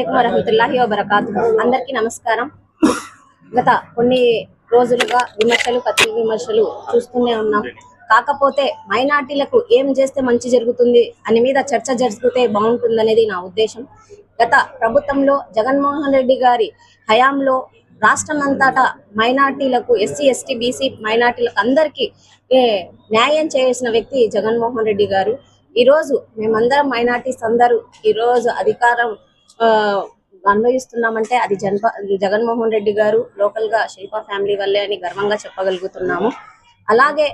అస్సలం వరహమతుల్లాహి వబర్కాతు అందరికీ నమస్కారం. గత కొన్ని రోజులుగా విమర్శలు కత్తి విమర్శలు చూస్తూనే ఉన్నాం. కాకపోతే మైనార్టీలకు ఏం చేస్తే మంచి జరుగుతుంది అని మీద చర్చ జరిగితే బాగుంటుందనేది నా ఉద్దేశం. గత ప్రభుత్వంలో జగన్మోహన్ రెడ్డి గారి హయాంలో రాష్ట్రం అంతటా మైనార్టీలకు ఎస్సీ ఎస్టీ బీసీ మైనార్టీలకు అందరికీ న్యాయం చేసిన వ్యక్తి జగన్మోహన్ రెడ్డి గారు. ఈరోజు మేమందరం మైనార్టీస్ అందరూ ఈరోజు అధికారం ఆ, అది జన్మ జగన్మోహన్ రెడ్డి గారు లోకల్గా శిల్ప ఫ్యామిలీ వల్లే అని గర్వంగా చెప్పగలుగుతున్నాము. అలాగే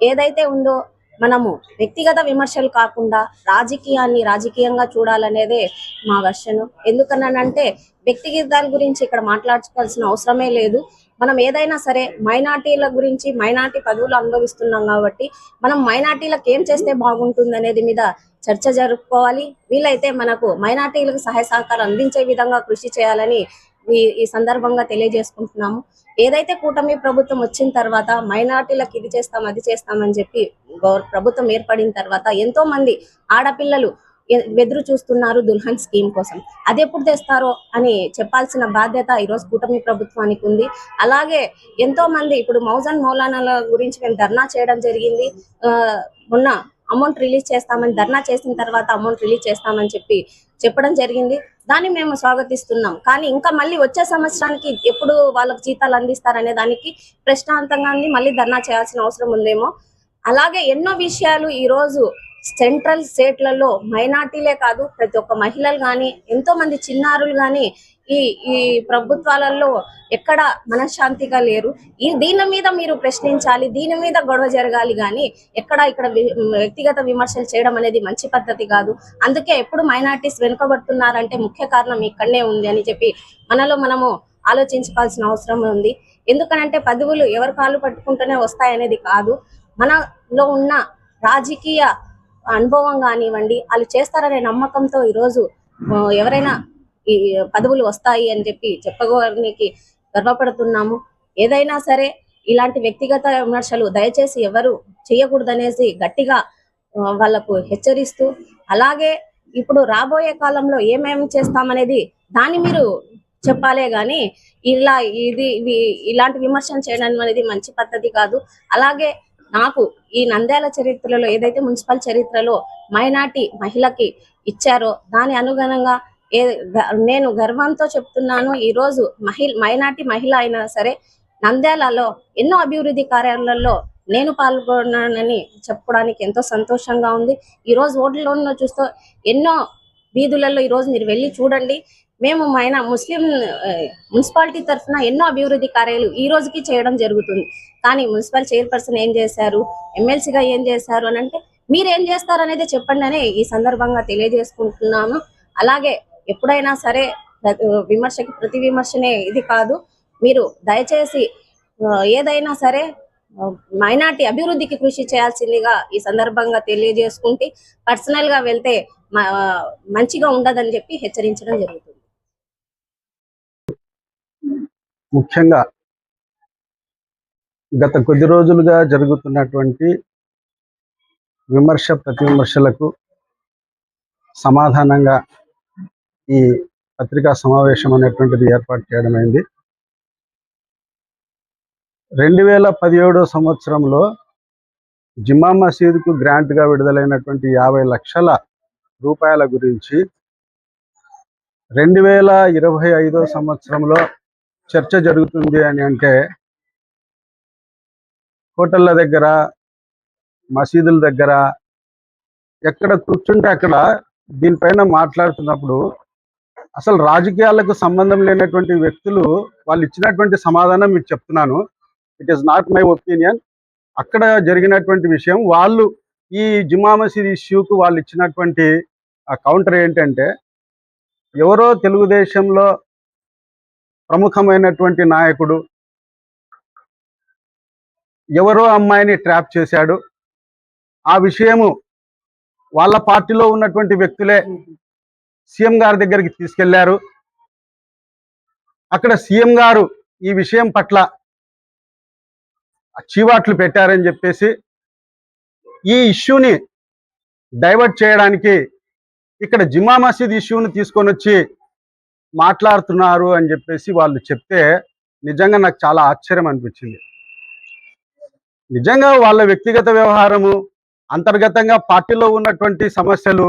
ఏదైతే ఉందో మనము వ్యక్తిగత విమర్శలు కాకుండా రాజకీయాన్ని రాజకీయంగా చూడాలనేదే మా వర్షను. ఎందుకన్నానంటే వ్యక్తిగతాల గురించి ఇక్కడ మాట్లాడుకోవాల్సిన అవసరమే లేదు. మనం ఏదైనా సరే మైనార్టీల గురించి మైనార్టీ పదవులు అనుభవిస్తున్నాం కాబట్టి మనం మైనార్టీలకు ఏం చేస్తే బాగుంటుంది అనేది మీద చర్చ జరుపుకోవాలి. వీలైతే మనకు మైనార్టీలకు సహాయ సహకారం అందించే విధంగా కృషి చేయాలని ఈ ఈ సందర్భంగా తెలియజేసుకుంటున్నాము. ఏదైతే కూటమి ప్రభుత్వం వచ్చిన తర్వాత మైనార్టీలకు ఇది చేస్తాం అది చేస్తామని చెప్పి ప్రభుత్వం ఏర్పడిన తర్వాత ఎంతో మంది ఆడపిల్లలు ఎదురు చూస్తున్నారు దుల్హన్ స్కీమ్ కోసం. అది ఎప్పుడు తెస్తారో అని చెప్పాల్సిన బాధ్యత ఈరోజు కూటమి ప్రభుత్వానికి ఉంది. అలాగే ఎంతో మంది ఇప్పుడు మౌజన్ మౌలానాల గురించి మేము ధర్నా చేయడం జరిగింది. ఆ, మొన్న అమౌంట్ రిలీజ్ చేస్తామని ధర్నా చేసిన తర్వాత అమౌంట్ రిలీజ్ చేస్తామని చెప్పి చెప్పడం జరిగింది. దాన్ని మేము స్వాగతిస్తున్నాం. కానీ ఇంకా మళ్ళీ వచ్చే సంవత్సరానికి ఎప్పుడు వాళ్ళకి జీతాలు అందిస్తారనే దానికి ప్రశ్నాంతంగా ఉంది. మళ్ళీ ధర్నా చేయాల్సిన అవసరం ఉందేమో. అలాగే ఎన్నో విషయాలు ఈ రోజు సెంట్రల్ స్టేట్లలో మైనార్టీలే కాదు ప్రతి ఒక్క మహిళలు కానీ ఎంతో మంది చిన్నారులు కానీ ఈ ఈ ప్రభుత్వాలలో ఎక్కడ మనశ్శాంతిగా లేరు. ఈ దీని మీద మీరు ప్రశ్నించాలి దీని మీద గొడవ జరగాలి కానీ ఎక్కడ ఇక్కడ వ్యక్తిగత విమర్శలు చేయడం అనేది మంచి పద్ధతి కాదు. అందుకే ఎప్పుడు మైనార్టీస్ వెనుకబడుతున్నారంటే ముఖ్య కారణం ఇక్కడనే ఉంది అని చెప్పి మనలో మనము ఆలోచించుకోవాల్సిన అవసరం ఉంది. ఎందుకనంటే పదవులు ఎవరు కాళ్ళు పట్టుకుంటూనే వస్తాయనేది కాదు. మనలో ఉన్న రాజకీయ అనుభవం కానివ్వండి వాళ్ళు చేస్తారనే నమ్మకంతో ఈరోజు ఎవరైనా ఈ పదవులు వస్తాయి అని చెప్పి చెప్పుకోవడానికి గర్వపడుతున్నాము. ఏదైనా సరే ఇలాంటి వ్యక్తిగత విమర్శలు దయచేసి ఎవరు చేయకూడదనేసి గట్టిగా వాళ్ళకు వాళ్ళకు హెచ్చరిస్తూ అలాగే ఇప్పుడు రాబోయే కాలంలో ఏమేమి చేస్తామనేది దాన్ని మీరు చెప్పాలే గాని ఇలా ఇది ఇలాంటి విమర్శలు చేయడం అనేది మంచి పద్ధతి కాదు. అలాగే నాకు ఈ నంద్యాల చరిత్రలో ఏదైతే మున్సిపల్ చరిత్రలో మైనార్టీ మహిళకి ఇచ్చారో దాని అనుగుణంగా ఏ గ- నేను గర్వంతో చెప్తున్నాను ఈ రోజు మైనార్టీ మహిళ అయినా సరే నంద్యాలలో ఎన్నో అభివృద్ధి కార్యాలలో నేను పాల్గొన్నానని చెప్పడానికి ఎంతో సంతోషంగా ఉంది. ఈ రోజు ఓట్లలో చూస్తూ ఎన్నో వీధులలో ఈ రోజు మీరు వెళ్ళి చూడండి. మేము మైన ముస్లిం మున్సిపాలిటీ తరఫున ఎన్నో అభివృద్ధి కార్యాలు ఈ రోజుకి చేయడం జరుగుతుంది. కానీ మున్సిపల్ చైర్పర్సన్ ఏం చేశారు? ఎమ్మెల్సీగా ఏం చేశారు? అని అంటే మీరు ఏం చేస్తారు అనేది చెప్పండి అని ఈ సందర్భంగా తెలియజేసుకుంటున్నాను అలాగే ఎప్పుడైనా సరే విమర్శకి ప్రతి విమర్శనే ఇది కాదు. మీరు దయచేసి ఏదైనా సరే మైనార్టీ అభివృద్ధికి కృషి చేయాల్సిందిగా ఈ సందర్భంగా తెలియజేసుకుంటే పర్సనల్గా వెళ్తే మంచిగా ఉండదని చెప్పి హెచ్చరించడం జరుగుతుంది. ముఖ్యంగా గత కొద్ది రోజులుగా జరుగుతున్నటువంటి విమర్శ ప్రతి విమర్శలకు సమాధానంగా ఈ పత్రికా సమావేశం అనేటువంటిది ఏర్పాటు చేయడమైంది రెండు వేల పదిహేడో సంవత్సరంలో జిమ్మా మసీదుకు గ్రాంట్గా విడుదలైనటువంటి యాభై లక్షల రూపాయల గురించి రెండు వేల ఇరవై ఐదో సంవత్సరంలో చర్చ జరుగుతుంది అని అంటే హోటళ్ళ దగ్గర మసీదుల దగ్గర ఎక్కడ కూర్చుంటే అక్కడ దీనిపైన మాట్లాడుతున్నప్పుడు అసలు రాజకీయాలకు సంబంధం లేనటువంటి వ్యక్తులు వాళ్ళు ఇచ్చినటువంటి సమాధానం మీకు చెప్తున్నాను. It is not my opinion అక్కడ జరిగినటువంటి విషయం వాళ్ళు ఈ జుమా మసీద్ ఇష్యూకు వాళ్ళు ఇచ్చినటువంటి కౌంటర్ ఏంటంటే ఎవరో తెలుగుదేశంలో ప్రముఖమైనటువంటి నాయకుడు. ఎవరో అమ్మాయిని ట్రాప్ చేశాడు. ఆ విషయము వాళ్ళ పార్టీలో ఉన్నటువంటి వ్యక్తులే సీఎం గారి దగ్గరికి తీసుకెళ్ళారు. అక్కడ సీఎం గారు ఈ విషయం పట్ల చీవాట్లు పెట్టారని చెప్పేసి ఈ ఇష్యూని డైవర్ట్ చేయడానికి ఇక్కడ జిమ్మా మసీద్ ఇష్యూని తీసుకొని వచ్చి మాట్లాడుతున్నారు అని చెప్పేసి వాళ్ళు చెప్తే నిజంగా నాకు చాలా ఆశ్చర్యం అనిపించింది. నిజంగా వాళ్ళ వ్యక్తిగత వ్యవహారము అంతర్గతంగా పార్టీలో ఉన్నటువంటి సమస్యలు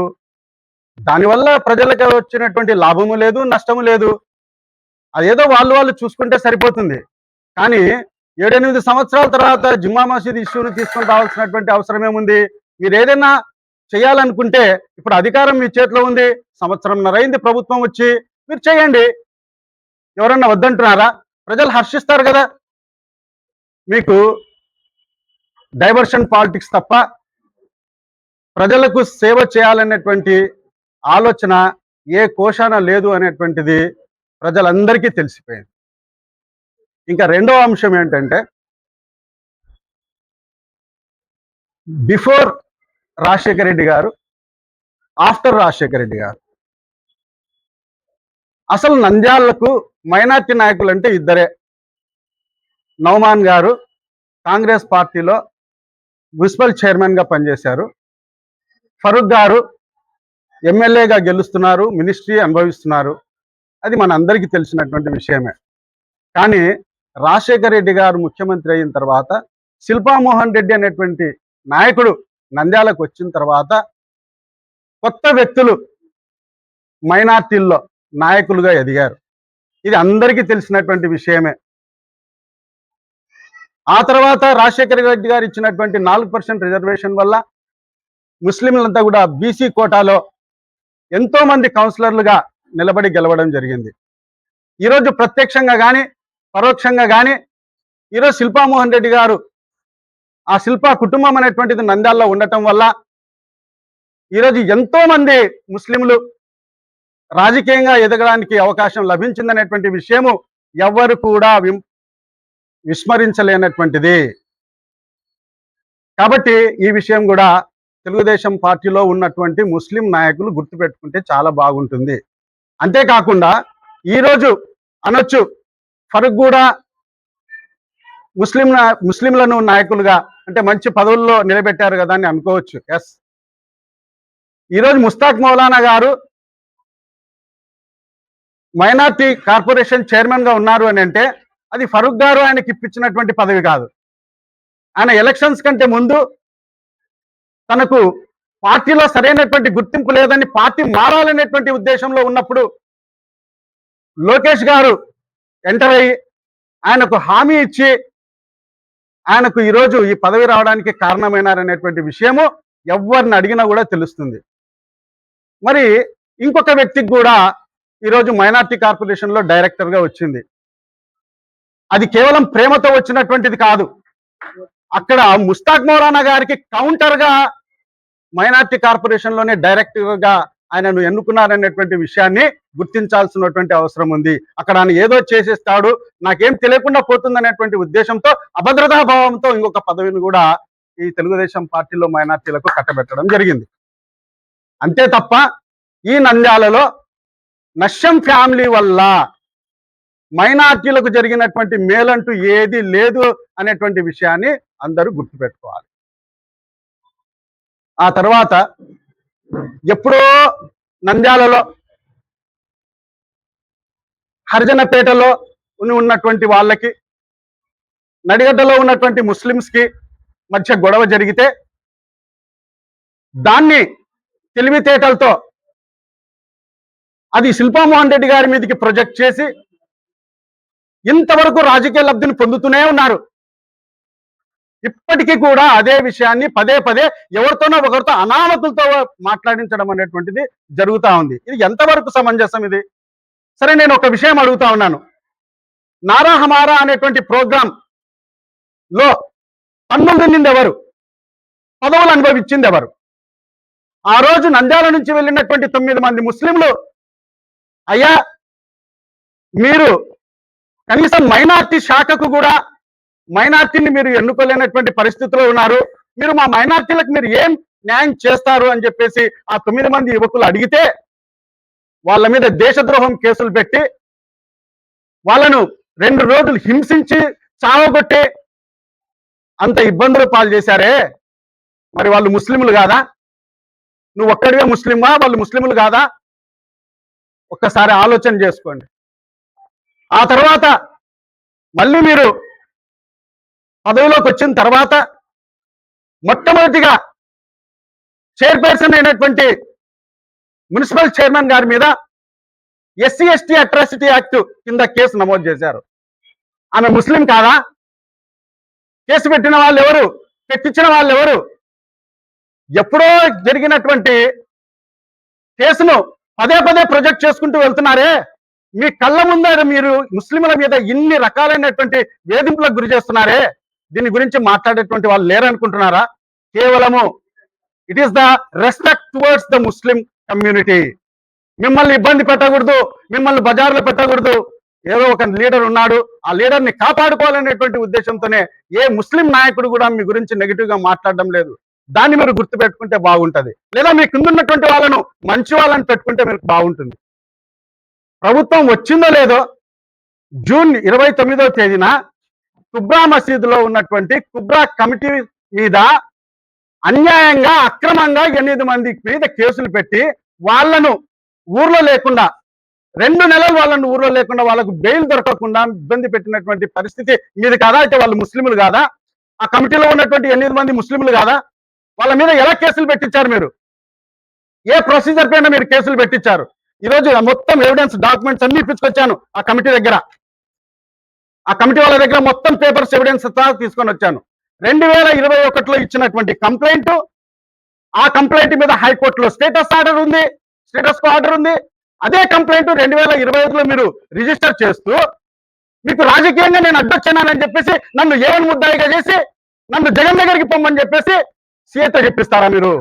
దానివల్ల ప్రజలకు వచ్చినటువంటి లాభము లేదు నష్టము లేదు. అదేదో వాళ్ళు వాళ్ళు చూసుకుంటే సరిపోతుంది. కానీ ఏడెనిమిది సంవత్సరాల తర్వాత జుమ్మా మసీద్ ఇష్యూని తీసుకుని రావాల్సినటువంటి అవసరం ఏముంది? మీరు ఏదైనా చేయాలనుకుంటే ఇప్పుడు అధికారం మీ చేతిలో ఉంది. సంవత్సరం నరైంది ప్రభుత్వం వచ్చి. మీరు చేయండి. ఎవరన్నా వద్దంటున్నారా? ప్రజలు హర్షిస్తారు కదా. మీకు డైవర్షన్ పాలిటిక్స్ తప్ప ప్రజలకు సేవ చేయాలనేటువంటి ఆలోచన ఏ కోశాన లేదు అనేటువంటిది ప్రజలందరికీ తెలిసిపోయింది. ఇంకా రెండవ అంశం ఏంటంటే బిఫోర్ రాజశేఖర రెడ్డి గారు ఆఫ్టర్ రాజశేఖర రెడ్డి గారు. అసలు నంద్యాలకు మైనార్టీ నాయకులు అంటే ఇద్దరే. నౌమాన్ గారు కాంగ్రెస్ పార్టీలో మున్సిపల్ చైర్మన్గా పనిచేశారు. ఫరూక్ గారు ఎమ్మెల్యేగా గెలుస్తున్నారు మినిస్ట్రీ అనుభవిస్తున్నారు. అది మన అందరికీ తెలిసినటువంటి విషయమే. కానీ రాజశేఖర రెడ్డి గారు ముఖ్యమంత్రి అయిన తర్వాత శిల్పామోహన్ రెడ్డి అనేటువంటి నాయకుడు నంద్యాలకు వచ్చిన తర్వాత కొత్త వ్యక్తులు మైనార్టీల్లో నాయకులుగా ఎదిగారు. ఇది అందరికీ తెలిసినటువంటి విషయమే. ఆ తర్వాత రాజశేఖర రెడ్డి గారు ఇచ్చినటువంటి నాలుగు పర్సెంట్ రిజర్వేషన్ వల్ల ముస్లింలంతా కూడా బీసీ కోటాలో ఎంతో మంది కౌన్సిలర్లుగా నిలబడి గెలవడం జరిగింది. ఈరోజు ప్రత్యక్షంగా కానీ పరోక్షంగా కానీ ఈరోజు శిల్పామోహన్ రెడ్డి గారు ఆ శిల్ప కుటుంబం అనేటువంటిది నంద్యాలలో ఉండటం వల్ల ఈరోజు ఎంతో మంది ముస్లింలు రాజకీయంగా ఎదగడానికి అవకాశం లభించిందనేటువంటి విషయము ఎవ్వరు కూడా విస్మరించలేనటువంటిది. కాబట్టి ఈ విషయం కూడా తెలుగుదేశం పార్టీలో ఉన్నటువంటి ముస్లిం నాయకులు గుర్తుపెట్టుకుంటే చాలా బాగుంటుంది. అంతేకాకుండా ఈరోజు అనొచ్చు ఫరూక్ కూడా ముస్లిం ముస్లింలను నాయకులుగా అంటే మంచి పదవుల్లో నిలబెట్టారు కదా అని అనుకోవచ్చు. ఎస్. ఈరోజు ముస్తాక్ మౌలానా గారు మైనార్టీ కార్పొరేషన్ చైర్మన్గా ఉన్నారు అని అంటే అది ఫరూక్ గారు ఆయనకి ఇప్పించినటువంటి పదవి కాదు. ఆయన ఎలక్షన్స్ కంటే ముందు తనకు పార్టీలో సరైనటువంటి గుర్తింపు లేదని పార్టీ మారాలనేటువంటి ఉద్దేశంలో ఉన్నప్పుడు లోకేష్ గారు ఎంటర్ అయ్యి ఆయనకు హామీ ఇచ్చి ఆయనకు ఈరోజు ఈ పదవి రావడానికి కారణమైనారనేటువంటి విషయము ఎవరిని అడిగినా కూడా తెలుస్తుంది. మరి ఇంకొక వ్యక్తికి కూడా ఈరోజు మైనార్టీ కార్పొరేషన్లో డైరెక్టర్గా వచ్చింది. అది కేవలం ప్రేమతో వచ్చినటువంటిది కాదు. అక్కడ ముస్తాక్ మౌలానా గారికి కౌంటర్గా మైనార్టీ కార్పొరేషన్లోనే డైరెక్టర్గా ఆయనను ఎన్నుకున్నారనేటువంటి విషయాన్ని గుర్తించాల్సినటువంటి అవసరం ఉంది. అక్కడ ఆయన ఏదో చేసేస్తాడు నాకేం తెలియకుండా పోతుందనేటువంటి ఉద్దేశంతో అభద్రతా భావంతో ఇంకొక పదవిని కూడా ఈ తెలుగుదేశం పార్టీలో మైనార్టీలకు కట్టబెట్టడం జరిగింది. అంతే తప్ప ఈ నంద్యాలలో నష్యం ఫ్యామిలీ వల్ల మైనార్టీలకు జరిగినటువంటి మేలంటూ ఏది లేదు అనేటువంటి విషయాన్ని అందరూ గుర్తుపెట్టుకోవాలి. ఆ తర్వాత ఎప్పుడో నంద్యాలలో హరిజనపేటలో ఉన్నటువంటి వాళ్ళకి నడిగడ్డలో ఉన్నటువంటి ముస్లిమ్స్కి మధ్య గొడవ జరిగితే దాన్ని తెలివితేటలతో అది శిల్పామోహన్ రెడ్డి గారి మీదకి ప్రొజెక్ట్ చేసి ఇంతవరకు రాజకీయ లబ్ధిని పొందుతూనే ఉన్నారు. ఇప్పటికీ కూడా అదే విషయాన్ని పదే పదే ఎవరితోనో ఒకరితో అనామకులతో మాట్లాడించడం అనేటువంటిది జరుగుతా ఉంది. ఇది ఎంతవరకు సమంజసం ఇది? సరే నేను ఒక విషయం అడుగుతా ఉన్నాను. నారా హమారా అనేటువంటి ప్రోగ్రాం లో పన్నులు తిన్నింది ఎవరు? పదవులు అనుభవించింది ఎవరు? ఆ రోజు నంద్యాల నుంచి వెళ్ళినటువంటి తొమ్మిది మంది ముస్లింలు అయ్యా మీరు కనీసం మైనార్టీ శాఖకు కూడా మైనార్టీని మీరు ఎన్నుకోలేనటువంటి పరిస్థితిలో ఉన్నారు. మీరు మా మైనార్టీలకు మీరు ఏం న్యాయం చేస్తారు అని చెప్పేసి ఆ తొమ్మిది మంది యువకులు అడిగితే వాళ్ళ మీద దేశద్రోహం కేసులు పెట్టి వాళ్ళను రెండు రోజులు హింసించి చావగొట్టి అంత ఇబ్బందులు పాలు చేశారే. మరి వాళ్ళు ముస్లింలు కాదా? నువ్వు ఒక్కడివే ముస్లిమా? వాళ్ళు ముస్లింలు కాదా? ఒక్కసారి ఆలోచన చేసుకోండి. ఆ తర్వాత మళ్ళీ మీరు పదవిలోకి వచ్చిన తర్వాత మొట్టమొదటిగా చైర్పర్సన్ అయినటువంటి మున్సిపల్ చైర్మన్ గారి మీద ఎస్సీ ఎస్టీ అట్రాసిటీ యాక్ట్ కింద కేసు నమోదు చేశారు. ఆమె ముస్లిం కాదా? కేసు పెట్టిన వాళ్ళు ఎవరు? పెట్టించిన వాళ్ళు ఎవరు? ఎప్పుడో జరిగినటువంటి కేసును పదే పదే ప్రొజెక్ట్ చేసుకుంటూ వెళ్తున్నారే? మీ కళ్ళ ముందర మీరు ముస్లింల మీద ఇన్ని రకాలైనటువంటి వేధింపులకు గురి చేస్తున్నారే? దీని గురించి మాట్లాడేటువంటి వాళ్ళు లేరనుకుంటున్నారా? కేవలము it is the respect towards the Muslim community మిమ్మల్ని ఇబ్బంది పెట్టకూడదు మిమ్మల్ని బజార్లో పెట్టకూడదు. ఏదో ఒక లీడర్ ఉన్నాడు ఆ లీడర్ని కాపాడుకోవాలనేటువంటి ఉద్దేశంతోనే ఏ ముస్లిం నాయకుడు కూడా మీ గురించి నెగిటివ్గా మాట్లాడడం లేదు. దాన్ని మీరు గుర్తు పెట్టుకుంటే బాగుంటుంది. లేదా మీ కింద ఉన్నటువంటి వాళ్ళను మంచి వాళ్ళని పెట్టుకుంటే మీకు బాగుంటుంది. ప్రభుత్వం వచ్చిందో లేదో జూన్ ఇరవై తొమ్మిదో తేదీన కుబ్రా మసీదులో ఉన్నటువంటి కుబ్రా కమిటీ మీద అన్యాయంగా అక్రమంగా ఎనిమిది మంది మీద కేసులు పెట్టి వాళ్ళను ఊర్లో లేకుండా రెండు నెలలు వాళ్ళను ఊర్లో లేకుండా వాళ్ళకు బెయిల్ దొరకకుండా ఇబ్బంది పెట్టినటువంటి పరిస్థితి మీది కాదా? అయితే వాళ్ళు ముస్లింలు కాదా? ఆ కమిటీలో ఉన్నటువంటి ఎనిమిది మంది ముస్లింలు కాదా? వాళ్ళ మీద ఎలా కేసులు పెట్టించారు మీరు? ఏ ప్రొసీజర్ పైన మీరు కేసులు పెట్టించారు? ఈరోజు మొత్తం ఎవిడెన్స్ డాక్యుమెంట్స్ అన్ని ఇప్పించుకొచ్చాను ఆ కమిటీ దగ్గర. ఆ కమిటీ వాళ్ళ దగ్గర మొత్తం పేపర్స్ ఎవిడెన్స్ తీసుకొని వచ్చాను. రెండు వేల ఇరవై ఒకటిలో ఇచ్చినటువంటి కంప్లైంట్ ఆ కంప్లైంట్ మీద హైకోర్టులో స్టేటస్ ఆర్డర్ ఉంది స్టేటస్ ఆర్డర్ ఉంది. అదే కంప్లైంట్ రెండు వేల ఇరవై ఐదులో మీరు రిజిస్టర్ చేస్తూ మీకు రాజకీయంగా నేను అడ్డొచ్చానని చెప్పేసి నన్ను ఏవన్ ముద్దాయిగా చేసి నన్ను జగన్ దగ్గరికి పొమ్మని చెప్పేసి సీత చెప్పిస్తారా మీరు?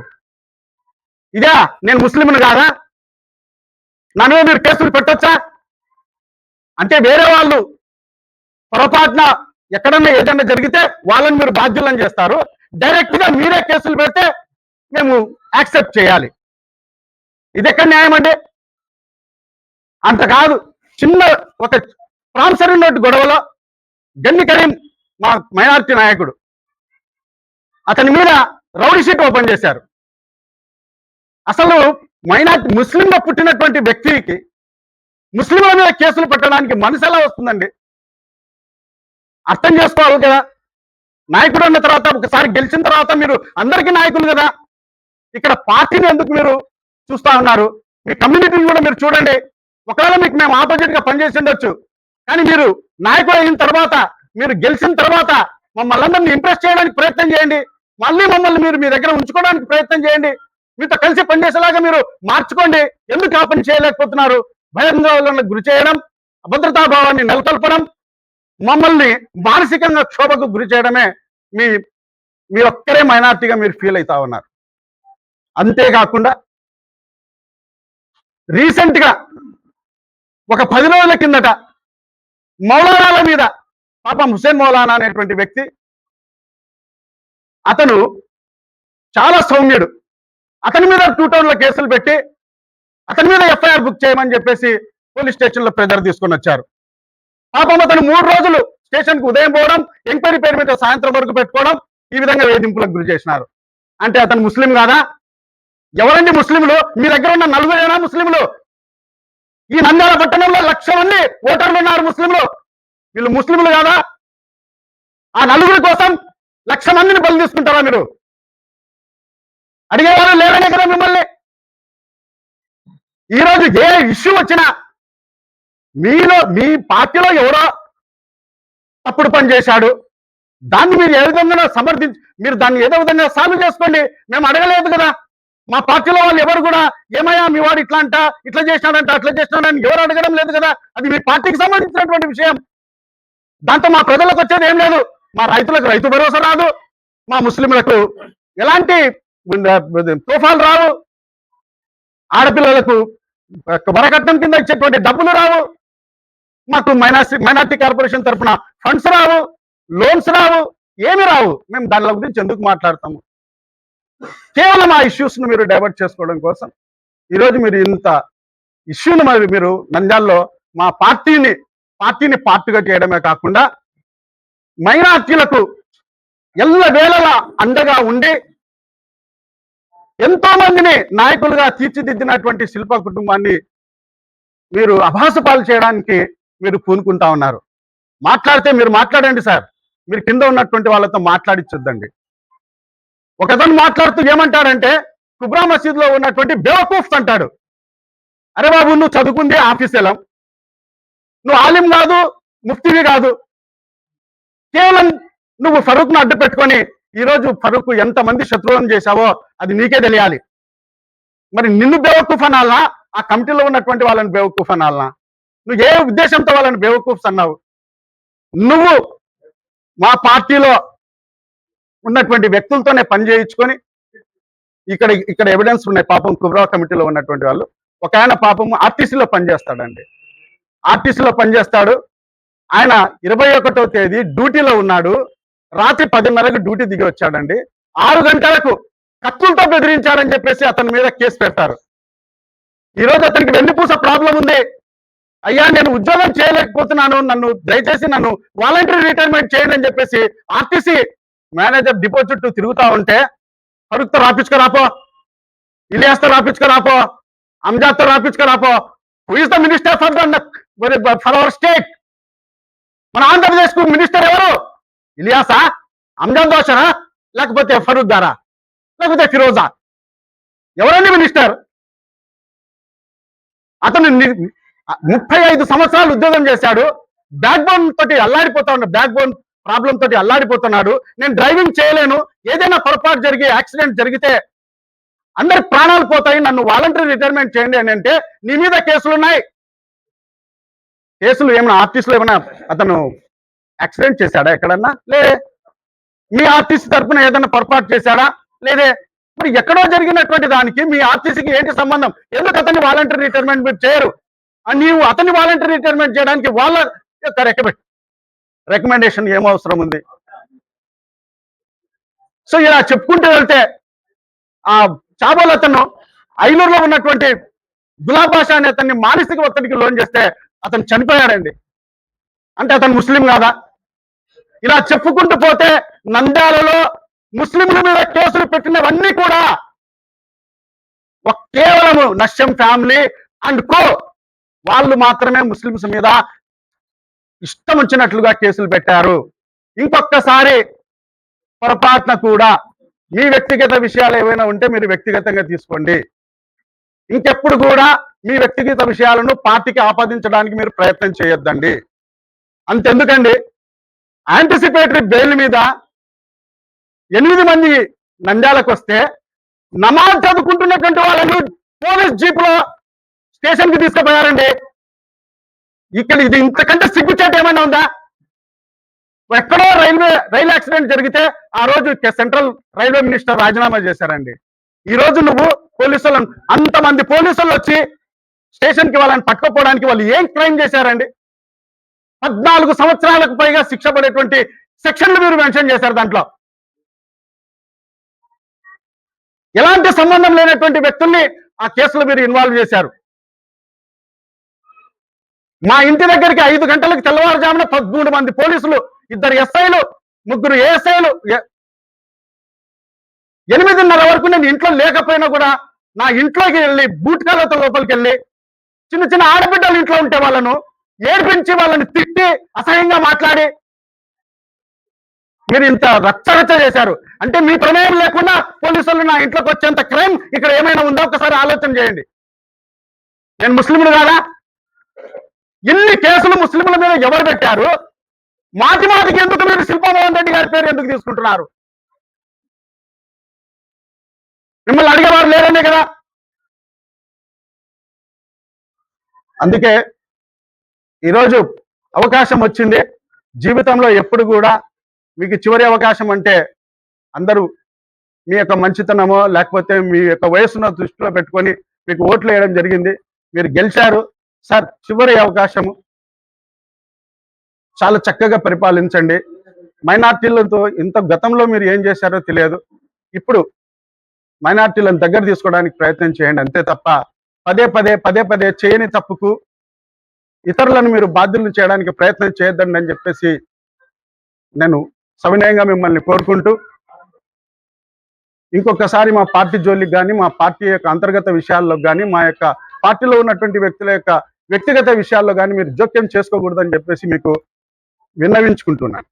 ఇదే నేను ముస్లింను కాదా? నా మీద మీరు కేసులు పెట్టొచ్చా? అంటే వేరే వాళ్ళు పొరపాటున ఎక్కడన్నా ఏదైనా జరిగితే వాళ్ళని మీరు బాధ్యులను చేస్తారు. డైరెక్ట్గా మీరే కేసులు పెడితే మేము యాక్సెప్ట్ చేయాలి. ఇది ఎక్కడ న్యాయం అండి? అంత కాదు. చిన్న ఒక ప్రామిసరీ నోటు గొడవలో గన్ని కరీం మా మైనార్టీ నాయకుడు. అతని మీద రౌడీ షీట్ ఓపెన్ చేశారు. అసలు మైనార్టీ ముస్లింగా పుట్టినటువంటి వ్యక్తికి ముస్లింల మీద కేసులు పెట్టడానికి మనసు ఎలా వస్తుందండి? అర్థం చేసుకోవాలి కదా. నాయకుడు అన్న తర్వాత ఒకసారి గెలిచిన తర్వాత మీరు అందరికీ నాయకులు కదా. ఇక్కడ పార్టీని ఎందుకు మీరు చూస్తా ఉన్నారు? మీ కమ్యూనిటీని కూడా మీరు చూడండి. ఒకవేళ మీకు మేము ఆపోజిట్గా పనిచేసి ఉండొచ్చు. కానీ మీరు నాయకుడు అయిన తర్వాత మీరు గెలిచిన తర్వాత మమ్మల్ని అందరినీ ఇంప్రెస్ చేయడానికి ప్రయత్నం చేయండి. మళ్ళీ మమ్మల్ని మీరు మీ దగ్గర ఉంచుకోవడానికి ప్రయత్నం చేయండి. మీతో కలిసి పనిచేసేలాగా మీరు మార్చుకోండి. ఎందుకు ఆ పని చేయలేకపోతున్నారు? భయాందోళనకు గురి చేయడం అభద్రతా భావాన్ని నెలకొల్పడం మమ్మల్ని మానసికంగా క్షోభకు గురి చేయడమే మీ మీ ఒక్కరే మైనార్టీగా మీరు ఫీల్ అవుతా ఉన్నారు. అంతేకాకుండా రీసెంట్గా ఒక పది రోజుల కిందట మౌలానాల మీద పాపం హుసేన్ మౌలానా అనేటువంటి వ్యక్తి అతను చాలా సౌమ్యుడు. అతని మీద టూ టౌన్లో కేసులు పెట్టి అతని మీద ఎఫ్ఐఆర్ బుక్ చేయమని చెప్పేసి పోలీస్ స్టేషన్లో ప్రెజర్ తీసుకొని వచ్చారు. పాపం అతను మూడు రోజులు స్టేషన్కు ఉదయం పోవడం ఎంక్వైరీ పేరు మీద సాయంత్రం వరకు పెట్టుకోవడం ఈ విధంగా వేధింపులకు గురి చేసినారు. అంటే అతను ముస్లిం కాదా? ఎవరండి ముస్లింలు? మీ దగ్గర ఉన్న నలుగురేనా ముస్లింలు? ఈ నంద్యాల పట్టణంలో లక్ష మంది ఓటర్లు ఉన్నారు ముస్లింలు. వీళ్ళు ముస్లింలు కాదా? ఆ నలుగురి కోసం లక్ష మందిని తీసుకుంటారా మీరు? అడిగేవారు లేరనే కదా మిమ్మల్ని. ఈరోజు ఏ ఇష్యూ వచ్చినా మీలో మీ పార్టీలో ఎవరో తప్పుడు పని చేశాడు. దాన్ని మీరు ఏ విధంగా సమర్థించి మీరు దాన్ని ఏదో విధంగా సాల్వ్ చేసుకోండి. మేము అడగలేదు కదా. మా పార్టీలో వాళ్ళు ఎవరు కూడా ఏమయ్యా మీ వాడు ఇట్లా అంట ఇట్లా చేసినాడంట అట్లా చేసినాడని ఎవరు అడగడం లేదు కదా. అది మీ పార్టీకి సంబంధించినటువంటి విషయం. దాంతో మా ప్రజలకు వచ్చేది ఏం లేదు. మా రైతులకు రైతు భరోసా రాదు. మా ముస్లింలకు ఎలాంటి తుఫాన్ రావు. ఆడపిల్లలకు వరకట్నం కింద ఇచ్చేటువంటి డబ్బులు రావు. మాకు మైనార్టీ మైనార్టీ కార్పొరేషన్ తరఫున ఫండ్స్ రావు లోన్స్ రావు ఏమి రావు. మేము దానిలో గురించి ఎందుకు మాట్లాడతాము? కేవలం ఆ ఇష్యూస్ను మీరు డైవర్ట్ చేసుకోవడం కోసం ఈరోజు మీరు ఇంత ఇష్యూను మరి మీరు నంద్యాల్లో మా పార్టీని పార్టీని పార్టీగా చేయడమే కాకుండా మైనార్టీలకు ఎల్ల వేళలా అండగా ఉండి ఎంతో మందిని నాయకులుగా తీర్చిదిద్దినటువంటి శిల్ప కుటుంబాన్ని మీరు అభాసపాలు చేయడానికి మీరు పూనుకుంటా ఉన్నారు. మాట్లాడితే మీరు మాట్లాడండి సార్. మీరు కింద ఉన్నటువంటి వాళ్ళతో మాట్లాడిచ్చొద్దండి. ఒకతను మాట్లాడుతూ ఏమంటాడంటే కుబ్రా మసీద్లో ఉన్నటువంటి బేవకూఫ్ అంటాడు. అరే బాబు నువ్వు చదువుకుంది ఆఫీస్ నువ్వు ఆలిం కాదు ముఫ్తివి కాదు. కేవలం నువ్వు ఫరూక్ను అడ్డు పెట్టుకొని ఈరోజు ఫరూక్ ఎంతమంది శత్రువులను చేశావో అది నీకే తెలియాలి. మరి నిన్ను బేవకూఫ్ అనాలనా ఆ కమిటీలో ఉన్నటువంటి వాళ్ళని బేవకూఫ్ అనాలనా నువ్వు ఏ ఉద్దేశంతో వాళ్ళని బేవకూఫ్స్ అన్నావు నువ్వు మా పార్టీలో ఉన్నటువంటి వ్యక్తులతోనే పని చేయించుకొని ఇక్కడ ఇక్కడ ఎవిడెన్స్ ఉన్నాయి. పాపం కుబ్రా కమిటీలో ఉన్నటువంటి వాళ్ళు. ఒక ఆయన పాపం ఆర్టీసీలో పనిచేస్తాడండి. ఆర్టీసీలో పనిచేస్తాడు. ఆయన ఇరవై ఒకటో తేదీ డ్యూటీలో ఉన్నాడు. రాత్రి పదిన్నరకు డ్యూటీ దిగి వచ్చాడండి. ఆరు గంటలకు కత్తులతో బెదిరించాడని చెప్పేసి అతని మీద కేసు పెట్టారు ఈ రోజు అతనికి వెన్నుపూస ప్రాబ్లం ఉంది. అయ్యా నేను ఉద్యోగం చేయలేకపోతున్నాను. నన్ను దయచేసి నన్ను వాలంటరీ రిటైర్మెంట్ చేయండి అని చెప్పేసి ఆర్టీసీ మేనేజర్ డిపో చుట్టూ తిరుగుతా ఉంటే ఫరూక్తో రాపించుకురాపో ఇలియాస్తో రాపించుకురాపో అంజాద్తో రాపించుకురాపో who is the minister for the for our state మన ఆంధ్రప్రదేశ్కు మినిస్టర్ ఎవరు? ఇలియాసా? అంజాద్ దోషరా లేకపోతే ఫరుద్దారా లేకపోతే ఫిరోజా? ఎవరండి మినిస్టర్? అతను ముప్పై ఐదు సంవత్సరాలు ఉద్యోగం చేశాడు. బ్యాక్ బోన్ తోటి అల్లాడిపోతా ఉన్నాడు బ్యాక్ బోన్ ప్రాబ్లం తోటి అల్లాడిపోతున్నాడు. నేను డ్రైవింగ్ చేయలేను. ఏదైనా పొరపాటు జరిగి యాక్సిడెంట్ జరిగితే అందరి ప్రాణాలు పోతాయి. నన్ను వాలంటరీ రిటైర్మెంట్ చేయండి అని అంటే నీ మీద కేసులు ఉన్నాయి కేసులు ఏమైనా ఆర్టిస్టులు ఏమైనా అతను యాక్సిడెంట్ చేశాడా ఎక్కడన్నా? లేదే మీ ఆర్టీసీ తరపున ఏదైనా పొరపాటు చేశాడా? లేదే. మరి ఎక్కడో జరిగినటువంటి దానికి మీ ఆర్టీసీకి ఏంటి సంబంధం? ఎందుకు అతన్ని వాలంటరీ రిటైర్మెంట్ మీరు చేయరు? నీవు అతన్ని వాలంటరీ రిటైర్మెంట్ చేయడానికి వాళ్ళ యొక్క రికమెండ్ రికమెండేషన్ ఏం అవసరం ఉంది? సో ఇలా చెప్పుకుంటూ వెళ్తే ఆ చాబోల్ అతను ఐలూరులో ఉన్నటువంటి గులాబ్ బాషా అనే అతన్ని మానసిక ఒత్తిడికి లోన్ చేస్తే అతను చనిపోయాడండి. అంటే అతను ముస్లిం కాదా? ఇలా చెప్పుకుంటూ పోతే నంద్యాలలో ముస్లింల మీద కేసులు పెట్టినవన్నీ కూడా ఒక కేవలము నష్యం ఫ్యామిలీ అండ్ కో. వాళ్ళు మాత్రమే ముస్లింస్ మీద ఇష్టం వచ్చినట్లుగా కేసులు పెట్టారు. ఇంకొకసారి పొరపాటున కూడా మీ వ్యక్తిగత విషయాలు ఏవైనా ఉంటే మీరు వ్యక్తిగతంగా తీసుకోండి. ఇంకెప్పుడు కూడా మీ వ్యక్తిగత విషయాలను పార్టీకి ఆపాదించడానికి మీరు ప్రయత్నం చేయొద్దండి. అంతెందుకండి? యాంటిసిపేటరీ బెయిల్ మీద ఎనిమిది మంది నంద్యాలకు వస్తే నమాజ్ చదువుకుంటున్నటువంటి వాళ్ళని పోలీస్ జీప్లో స్టేషన్కి తీసుకుపోయారండి. ఇక్కడ ఇది ఇంతకంటే సిగ్గుచేట ఏమైనా ఉందా? ఎక్కడో రైల్వే రైలు యాక్సిడెంట్ జరిగితే ఆ రోజు సెంట్రల్ రైల్వే మినిస్టర్ రాజీనామా చేశారండి. ఈ రోజు నువ్వు పోలీసులు అంతమంది పోలీసులు వచ్చి స్టేషన్కి వాళ్ళని పట్టుకోపోవడానికి వాళ్ళు ఏం క్రైమ్ చేశారండి? పద్నాలుగు సంవత్సరాలకు పైగా శిక్ష పడేటువంటి సెక్షన్లు మీరు మెన్షన్ చేశారు దాంట్లో. ఎలాంటి సంబంధం లేనటువంటి వ్యక్తుల్ని ఆ కేసులో మీరు ఇన్వాల్వ్ చేశారు. మా ఇంటి దగ్గరికి ఐదు గంటలకు తెల్లవారుజామున పదమూడు మంది పోలీసులు ఇద్దరు ఎస్ఐలు ముగ్గురు ఏఎస్ఐలు ఎనిమిదిన్నర వరకు నేను ఇంట్లో లేకపోయినా కూడా నా ఇంట్లోకి వెళ్ళి బూట్ కాలతో లోపలికి వెళ్ళి చిన్న చిన్న ఆడబిడ్డలు ఇంట్లో ఉంటే వాళ్ళను ఏడిపించి వాళ్ళని తిట్టి అసహ్యంగా మాట్లాడి మీరు ఇంత రచ్చరచ్చ చేశారు. అంటే మీ ప్రమేయం లేకుండా పోలీసులు నా ఇంట్లోకి వచ్చేంత క్రైమ్ ఇక్కడ ఏమైనా ఉందో? ఒకసారి ఆలోచన చేయండి. నేను ముస్లింలు కాదా? ఇన్ని కేసులు ముస్లింల మీద ఎవరు పెట్టారు? మాటి మాటికి ఎందుకు మీరు శిల్పమోహన్ రెడ్డి గారి పేరు ఎందుకు తీసుకుంటున్నారు? మిమ్మల్ని అడిగేవారు లేరనే కదా? అందుకే ఈరోజు అవకాశం వచ్చింది. జీవితంలో ఎప్పుడు కూడా మీకు చివరి అవకాశం అంటే అందరూ మీ యొక్క మంచితనమో లేకపోతే మీ యొక్క వయసును దృష్టిలో పెట్టుకొని మీకు ఓట్లు వేయడం జరిగింది. మీరు గెలిచారు. సార్ చివరి అవకాశము చాలా చక్కగా పరిపాలించండి. మైనార్టీలతో ఇంత గతంలో మీరు ఏం చేశారో తెలియదు. ఇప్పుడు మైనార్టీలను దగ్గర తీసుకోవడానికి ప్రయత్నం చేయండి. అంతే తప్ప పదే పదే పదే పదే చేయని తప్పుకు ఇతరులను మీరు బాధ్యులను చేయడానికి ప్రయత్నం చేయొద్దండి అని చెప్పేసి నేను సవినయంగా మిమ్మల్ని కోరుకుంటూ ఇంకొకసారి మా పార్టీ జోలికి కానీ మా పార్టీ యొక్క అంతర్గత విషయాల్లో కానీ మా యొక్క పార్టీలో ఉన్నటువంటి వ్యక్తుల యొక్క వ్యక్తిగత విషయాల్లో కానీ మీరు జోక్యం చేసుకోకూడదని చెప్పేసి మీకు విన్నవించుకుంటున్నాను.